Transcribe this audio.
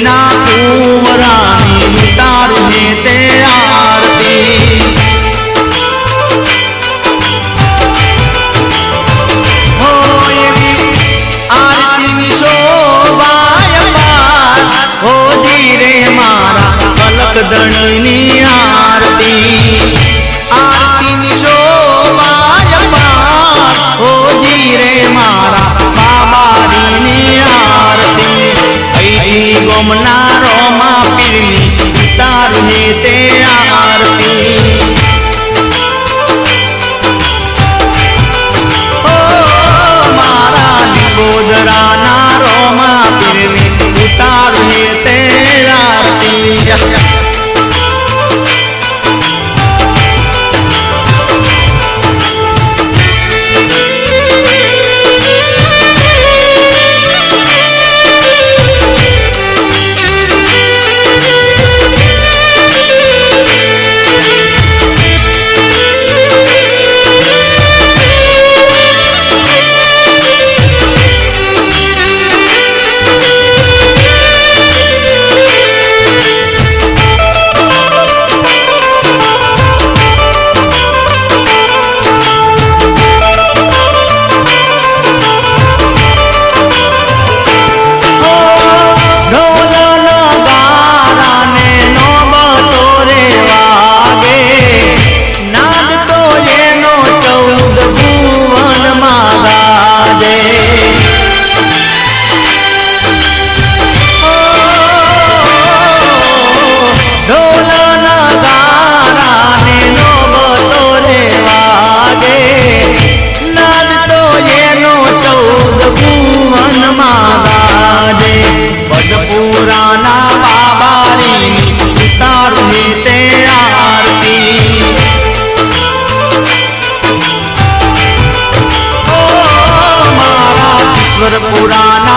ના કુંવરાની તારું ને તે આરતી આરતી શોભાય હો જી રે મારા કલક દણની આ पुराण